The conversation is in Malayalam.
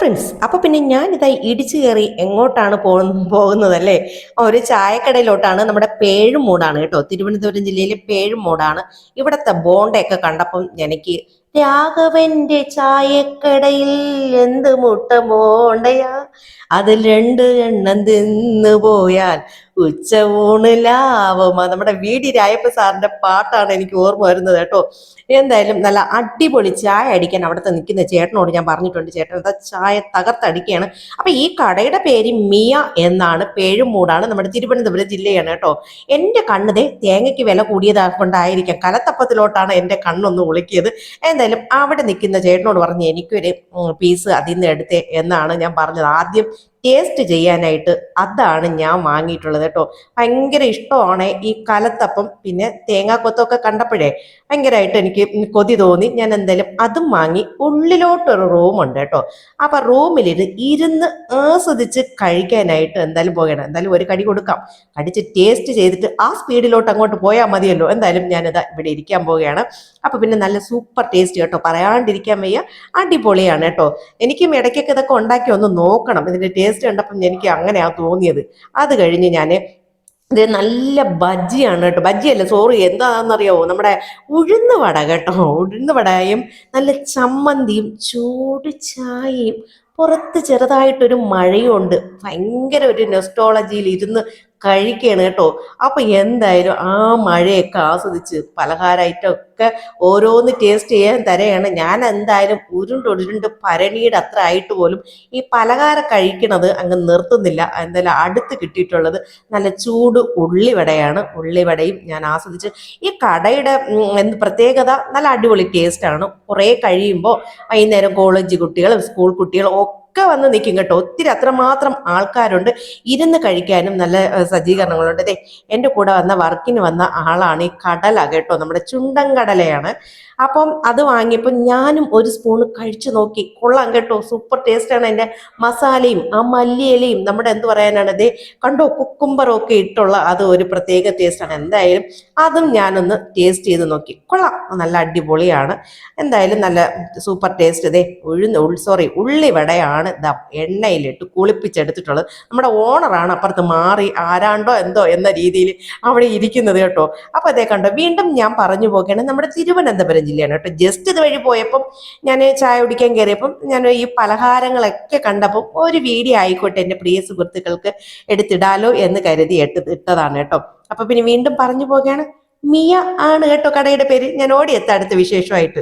ഫ്രണ്ട്സ് അപ്പൊ പിന്നെ ഞാൻ ഇതായി ഇടിച്ചു കയറി എങ്ങോട്ടാണ് പോകുന്ന പോകുന്നത് അല്ലേ ഒരു ചായക്കടയിലോട്ടാണ് നമ്മുടെ പേഴുമൂടാണ് കേട്ടോ. തിരുവനന്തപുരം ജില്ലയിലെ പേഴുമൂടാണ്. ഇവിടത്തെ ബോണ്ടയൊക്കെ കണ്ടപ്പം എനിക്ക് രാഘവന്റെ ചായക്കടയിൽ എന്ത് മുട്ട മോണ്ടയാ? അതിൽ രണ്ട് എണ്ണം തിന്നു പോയാൽ ഉച്ച ഊണ് നമ്മുടെ വി ഡി രായപ്പ സാറിന്റെ പാട്ടാണ് എനിക്ക് ഓർമ്മ വരുന്നത് കേട്ടോ. എന്തായാലും നല്ല അടിപൊളി ചായ അടിക്കാൻ അവിടുത്തെ നിൽക്കുന്ന ചേട്ടനോട് ഞാൻ പറഞ്ഞിട്ടുണ്ട് ചേട്ടൻ. എന്താ ചായ തകർത്തടിക്കുകയാണ്. അപ്പൊ ഈ കടയുടെ പേര് മിയ എന്നാണ് പേഴുമൂടാണ് നമ്മുടെ തിരുവനന്തപുരം ജില്ലയാണ് കേട്ടോ. എന്റെ കണ്ണതേ തേങ്ങയ്ക്ക് വില കൂടിയതാ കൊണ്ടായിരിക്കാം. കലത്തപ്പത്തിലോട്ടാണ് എന്റെ കണ്ണൊന്ന് ഉളുക്കിയത് എന്തായാലും അവിടെ നിൽക്കുന്ന ചേട്ടനോട് പറഞ്ഞ് എനിക്കൊരു പീസ് അതിൽ നിന്ന് എടുത്തേ എന്നാണ് ഞാൻ പറഞ്ഞത്. ആദ്യം ടേസ്റ്റ് ചെയ്യാനായിട്ട് അതാണ് ഞാൻ വാങ്ങിയിട്ടുള്ളത് കേട്ടോ. ഭയങ്കര ഇഷ്ടമാണ് ഈ കലത്തപ്പം പിന്നെ തേങ്ങാക്കൊത്തൊക്കെ കണ്ടപ്പോഴേ ഭയങ്കരമായിട്ട് എനിക്ക് കൊതി തോന്നി. ഞാൻ എന്തായാലും അതും വാങ്ങി. ഉള്ളിലോട്ടൊരു റൂമുണ്ട് കേട്ടോ. അപ്പൊ റൂമിലിരുന്ന് ഇരുന്ന് ആസ്വദിച്ച് കഴിക്കാനായിട്ട് എന്തായാലും പോകണം എന്തായാലും ഒരു കടി കൊടുക്കാം. കടിച്ച് ടേസ്റ്റ് ചെയ്തിട്ട് ആ സ്പീഡിലോട്ട് അങ്ങോട്ട് പോയാൽ മതിയല്ലോ. എന്തായാലും ഞാനിതാ ഇവിടെ ഇരിക്കാൻ പോവുകയാണ്. അപ്പൊ പിന്നെ നല്ല സൂപ്പർ ടേസ്റ്റ് കേട്ടോ. പറയാണ്ടിരിക്കാൻ വയ്യ. അടിപൊളിയാണ് കേട്ടോ. എനിക്കും ഇടയ്ക്കൊക്കെ ഇതൊക്കെ ഉണ്ടാക്കി ഒന്ന് നോക്കണം. ഇതിന്റെ കണ്ടപ്പം എനിക്ക് അങ്ങനെയാണ് തോന്നിയത്. അത് കഴിഞ്ഞ് ഞാൻ ഇത് നല്ല ബജ്ജിയാണ് കേട്ടോ. ബജ്ജിയല്ല സോറി എന്താണെന്നറിയാവോ? നമ്മുടെ ഉഴുന്ന് വട കേട്ടോ. ഉഴുന്ന് വടയും നല്ല ചമ്മന്തിയും ചൂട് ചായയും പുറത്ത് ചെറുതായിട്ടൊരു മഴയുണ്ട്. ഭയങ്കര ഒരു നെസ്റ്റോളജിയിൽ ഇരുന്ന് കഴിക്കുകയാണ് കേട്ടോ. അപ്പൊ എന്തായാലും ആ മഴയൊക്കെ ആസ്വദിച്ച് പലഹാരമായിട്ടൊക്കെ ഓരോന്ന് ടേസ്റ്റ് ചെയ്യാൻ തരയാണ്. ഞാൻ എന്തായാലും ഉരുണ്ട് ഭരണിയുടെ അത്ര ആയിട്ട് പോലും ഈ പലഹാരം കഴിക്കണത് അങ്ങ് നിർത്തുന്നില്ല. എന്തായാലും അടുത്ത് കിട്ടിയിട്ടുള്ളത് നല്ല ചൂട് ഉള്ളിവടയാണ്. ഉള്ളിവടയും ഞാൻ ആസ്വദിച്ച് ഈ കടയുടെ എന്ത് പ്രത്യേകത നല്ല അടിപൊളി ടേസ്റ്റാണ് കുറേ കഴിയുമ്പോൾ വൈകുന്നേരം കോളേജ് കുട്ടികളും സ്കൂൾ കുട്ടികളും ഒക്കെ വന്ന് നിൽക്കും കേട്ടോ. ഒത്തിരി അത്രമാത്രം ആൾക്കാരുണ്ട്. ഇരുന്ന് കഴിക്കാനും നല്ല സജ്ജീകരണങ്ങളുണ്ട്. അതെ എന്റെ കൂടെ വന്ന വർക്കിന് വന്ന ആളാണ് ഈ കടല കേട്ടോ. നമ്മുടെ ചുണ്ടൻ കടലയാണ്. അപ്പം അത് വാങ്ങിയപ്പോൾ ഞാനും ഒരു സ്പൂൺ കഴിച്ചു നോക്കി. കൊള്ളാം കേട്ടോ. സൂപ്പർ ടേസ്റ്റാണ് അതിന്റെ മസാലയും ആ മല്ലിയിലയും നമ്മുടെ എന്ത് പറയാനാണ് ഇതേ കണ്ടോ കുക്കുംബറൊക്കെ ഇട്ടുള്ള അത് ഒരു പ്രത്യേക ടേസ്റ്റാണ്. എന്തായാലും അതും ഞാനൊന്ന് ടേസ്റ്റ് ചെയ്ത് നോക്കി. കൊള്ളാം. നല്ല അടിപൊളിയാണ്. എന്തായാലും നല്ല സൂപ്പർ ടേസ്റ്റ്. ഇതേ ഉഴുന്ന് സോറി ഇതാ എണ്ണയിലിട്ട് കുളിപ്പിച്ചെടുത്തിട്ടുള്ളത്. നമ്മുടെ ഓണറാണ് അപ്പുറത്ത് മാറി ആരാണ്ടോ എന്തോ എന്ന രീതിയിൽ അവിടെ ഇരിക്കുന്നത് കേട്ടോ. അപ്പൊ അതേ കണ്ടോ വീണ്ടും ഞാൻ പറഞ്ഞു പോകുകയാണ് നമ്മുടെ തിരുവനന്തപുരം ജില്ലയാണ് കേട്ടോ. ജസ്റ്റ് ഇത് വഴി പോയപ്പം ഞാൻ ചായ കുടിക്കാൻ കയറിയപ്പം ഞാൻ ഈ പലഹാരങ്ങളൊക്കെ കണ്ടപ്പം ഒരു വീഡിയോ ആയിക്കോട്ടെ എന്റെ പ്രിയ സുഹൃത്തുക്കൾക്ക് എടുത്തിടാലോ എന്ന് കരുതി ഇട്ട് ഇട്ടതാണ് കേട്ടോ. അപ്പൊ പിന്നെ വീണ്ടും പറഞ്ഞു പോകുകയാണ് മിയ ആണ് കേട്ടോ കടയുടെ പേര്. ഞാൻ ഓടിയെത്ത അടുത്ത വിശേഷമായിട്ട്.